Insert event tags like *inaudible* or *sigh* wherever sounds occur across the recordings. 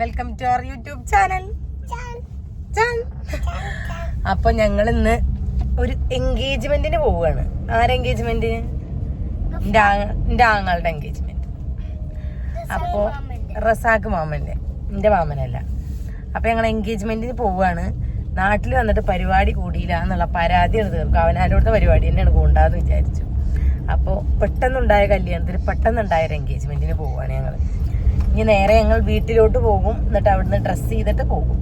Welcome to our YouTube channel അപ്പൊ ഞങ്ങൾ ഇന്ന് ഒരു എൻഗേജ്മെന്റിന് പോവുകയാണ്. ആരെ എൻഗേജ്മെന്റ് എന്റെ ആങ്ങളുടെ എൻഗേജ്മെന്റ് അപ്പോ റസാഖ് മാമന്റെ. എന്റെ മാമനല്ല. അപ്പൊ ഞങ്ങൾ എൻഗേജ്മെന്റിന് പോവുകയാണ്. നാട്ടിൽ വന്നിട്ട് പരിപാടി കൂടിയില്ല എന്നുള്ള പരാതി പരാതിയാണ് തീർക്കും. അവനാരോടുത്ത പരിപാടി തന്നെയാണ് കൂണ്ടാന്ന് വിചാരിച്ചു. അപ്പോൾ പെട്ടെന്നുണ്ടായ കല്യാണത്തിന് പെട്ടെന്നുണ്ടായ ഒരു എൻഗേജ്മെന്റിന് പോവുകയാണ് ഞങ്ങൾ ഇനി നേരെ ഞങ്ങൾ വീട്ടിലോട്ട് പോകും. എന്നിട്ട് അവിടുന്ന് ഡ്രസ്സ് ചെയ്തിട്ട് പോകും.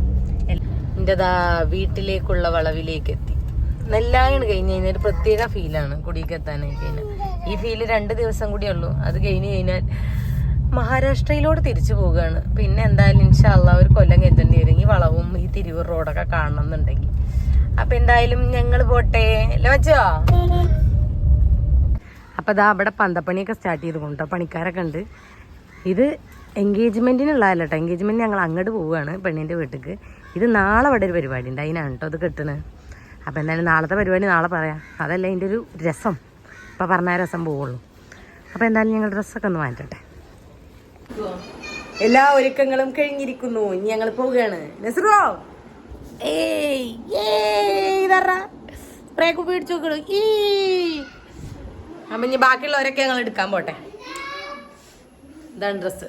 എന്റെതാ വീട്ടിലേക്കുള്ള വളവിലേക്ക് എത്തി. നെല്ലായണ് കഴിഞ്ഞ് കഴിഞ്ഞാൽ ഒരു പ്രത്യേക ഫീലാണ് കുടിക്ക് എത്താനായി കഴിഞ്ഞാൽ ഈ ഫീൽ രണ്ട് ദിവസം കൂടിയേ ഉള്ളൂ. അത് കഴിഞ്ഞ് കഴിഞ്ഞാൽ മഹാരാഷ്ട്രയിലോട്ട് തിരിച്ചു പോവുകയാണ്. പിന്നെ എന്തായാലും ഇൻഷാല്ല ഒരു കൊല്ലം കെട്ടേണ്ടി വരും വളവും ഈ തിരുവൂർ റോഡൊക്കെ കാണണം എന്നുണ്ടെങ്കിൽ അപ്പൊ എന്തായാലും ഞങ്ങൾ പോട്ടെ. ലോച്ചോ അപ്പൊ അതാ അവിടെ പന്തപ്പണിയൊക്കെ സ്റ്റാർട്ട് ചെയ്ത്. കൊണ്ടോ പണിക്കാരൊക്കെ ഉണ്ട്. ഇത് എൻഗേജ്മെന്റിനുള്ളതല്ല കേട്ടോ. എൻഗേജ്മെന്റ് ഞങ്ങൾ അങ്ങോട്ട് പോവുകയാണ് പെണ്ണിന്റെ വീട്ടിലേക്ക് ഇത് നാളെ ഇവിടെ ഒരു പരിപാടി ഉണ്ട്. അതിനാണ് കേട്ടോ അത് കിട്ടണത് അപ്പോൾ എന്തായാലും നാളത്തെ പരിപാടി നാളെ പറയാം. അതല്ല അതിന്റെ ഒരു രസം. ഇപ്പം പറഞ്ഞ രസം പോവുള്ളൂ. അപ്പോൾ എന്തായാലും ഞങ്ങൾ ഡ്രസ്സൊക്കെ ഒന്ന് മാറ്റട്ടെ. എല്ലാ ഒരുക്കങ്ങളും കഴിഞ്ഞിരിക്കുന്നു. ഇനി ഞങ്ങൾ പോവുകയാണ്. നസറോ ഏയ് പിടിച്ചു നോക്കണു ഈ അപ്പം ഇനി ബാക്കിയുള്ളവരൊക്കെ ഞങ്ങൾ എടുക്കാൻ പോട്ടെ. ഇതാണ് ഡ്രസ്സ്.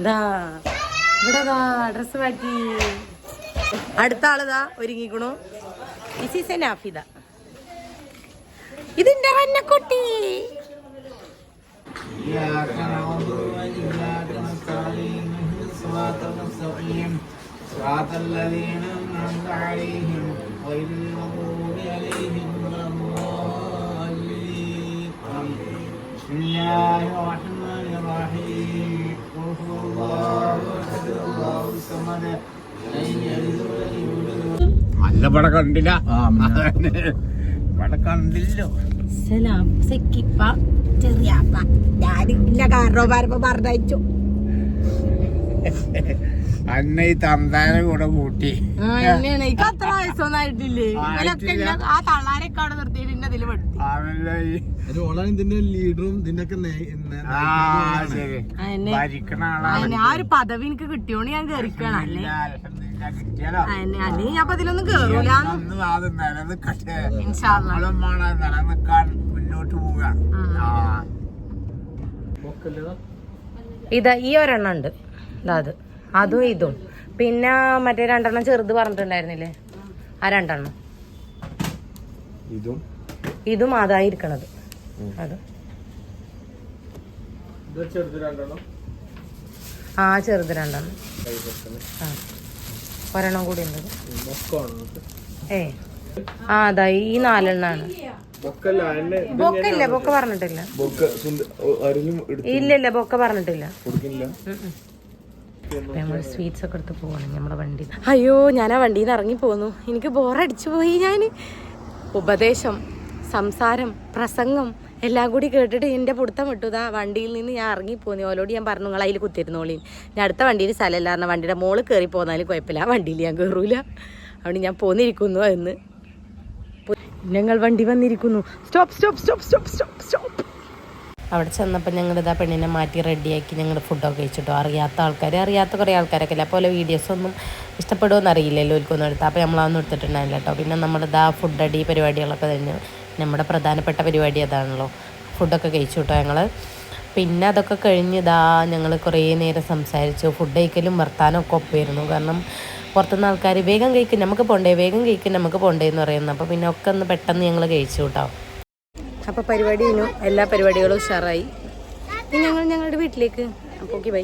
ഇതാ ഇവിടെ ഡ്രസ്സ് മാറ്റി അടുത്ത ആളിതാ ഒരുങ്ങിക്കണു ദിസ് ഈസ് എ നാഫിദ ഇതിന്റെ വന്നക്കുട്ടി إياك نعبد وإياك نستعين اهدنا الصراط المستقيم صراط الذين أنعمت عليهم غير ഇവിടെ കണ്ടില്ല. ഇവിടെ കണ്ടില്ലോ സലാം സെക്കിപ്പ ചെറിയാപ്പ. ഞാൻ ഇല്ല കാരണം വരുമ്പോ പറഞ്ഞയച്ചു. *laughs* അന്ന ഈ തന്താനെ കൂടെ കൂട്ടി. എനിക്ക് അത്ര വയസ്സൊന്നും ആയിട്ടില്ലേ. ആ തള്ളാരൊക്കെ അവിടെ നിർത്തിയിട്ട് എന്നെ അതിൽ പെടുത്തി. ഈ ഒരു ആ പദവി എനിക്ക് കിട്ടിയോണ്ട് ഞാൻ കേറിക്കണം. അല്ലേ? അല്ലെങ്കിൽ ഞാൻ കേറൂല. മുന്നോട്ട് പോവുക. ആ. ഇതാ ഈ ഒരെണ്ണം ഉണ്ട്. ഇതാ അത്. അതും ഇതും. പിന്നെ മറ്റേ രണ്ടെണ്ണം ചെറുത് പറഞ്ഞിട്ടുണ്ടായിരുന്നില്ലേ? ആ രണ്ടെണ്ണം. ഇതും. ഇതും അതായിരിക്കണത് അത്. ഇത് ചെറുത് രണ്ടെണ്ണം. ആ ചെറുത് രണ്ടെണ്ണം. ആ. ഒരെണ്ണം കൂടി ഉണ്ട്. ഏ. ആ അതാ ഈ നാലെണ്ണാണ്. ബൊക്കല്ല ബൊക്ക പറഞ്ഞിട്ടില്ല. ബൊക്ക ആരെങ്കിലും ഇല്ല ഇല്ല ബൊക്ക പറഞ്ഞിട്ടില്ല. നമ്മൾ സ്വീറ്റ്സ് ഒക്കെ എടുത്ത് പോകണം നമ്മുടെ വണ്ടി. അയ്യോ ഞാൻ ആ വണ്ടിയിൽ നിന്ന് ഇറങ്ങി പോന്നു എനിക്ക് ബോറടിച്ചു പോയി ഞാൻ ഉപദേശം സംസാരം പ്രസംഗം എല്ലാം കൂടി കേട്ടിട്ട് എന്റെ പുടുത്തം വിട്ടുതാ വണ്ടിയിൽ നിന്ന് ഞാൻ ഇറങ്ങി പോന്നു ഓലോട് ഞാൻ പറഞ്ഞു നിങ്ങൾ അതിൽ കുത്തിരുന്നോളി ഞാൻ അടുത്ത വണ്ടിയിൽ സ്ഥലമില്ല. പറഞ്ഞ വണ്ടിയുടെ മോൾ കയറി പോന്നാലും കുഴപ്പമില്ല. ആ വണ്ടിയിൽ ഞാൻ കയറൂല അവിടെ ഞാൻ പോന്നിരിക്കുന്നു എന്ന് ഞങ്ങൾ വണ്ടി വന്നിരിക്കുന്നു. Stop stop stop stop stop stop അവിടെ ചെന്നപ്പോൾ ഞങ്ങൾ ഇതാ പെണ്ണിനെ മാറ്റി റെഡിയാക്കി ഞങ്ങൾ ഫുഡൊക്കെ കഴിച്ചിട്ടോ. അറിയാത്ത ആൾക്കാർ അറിയാത്ത കുറേ ആൾക്കാരൊക്കെ അല്ലേ പോലെ വീഡിയോസ് ഒന്നും ഇഷ്ടപ്പെടുമെന്ന് അറിയില്ലല്ലോ ഒരിക്കൊന്നും എടുത്താൽ അപ്പോൾ നമ്മളതൊന്നും എടുത്തിട്ടുണ്ടായില്ല കേട്ടോ. പിന്നെ നമ്മളിതാ ഫുഡ് അടി പരിപാടികളൊക്കെ തന്നെ നമ്മുടെ പ്രധാനപ്പെട്ട പരിപാടി അതാണല്ലോ. ഫുഡൊക്കെ കഴിച്ചു കേട്ടോ ഞങ്ങൾ പിന്നെ അതൊക്കെ കഴിഞ്ഞ് ഇതാ ഞങ്ങൾ കുറേ നേരം സംസാരിച്ചു. ഫുഡ് കഴിക്കലും വർത്താനം ഒക്കെ ഒപ്പമായിരുന്നു കാരണം പുറത്തുനിന്ന് ആൾക്കാർ വേഗം കഴിക്കും നമുക്ക് പോണ്ടേ വേഗം കഴിക്കും നമുക്ക് പോണ്ടേ എന്ന് പറയുന്നു. അപ്പോൾ പിന്നെ ഒക്കെ ഒന്ന് പെട്ടെന്ന് ഞങ്ങൾ കഴിച്ചു കേട്ടോ. അപ്പോൾ പരിപാടി ഇനും എല്ലാ പരിപാടികളും ഉഷാറായി. ഇനി ഞങ്ങൾ ഞങ്ങളുടെ വീട്ടിലേക്ക്. അപ്പോൾ ഓക്കെ ബൈ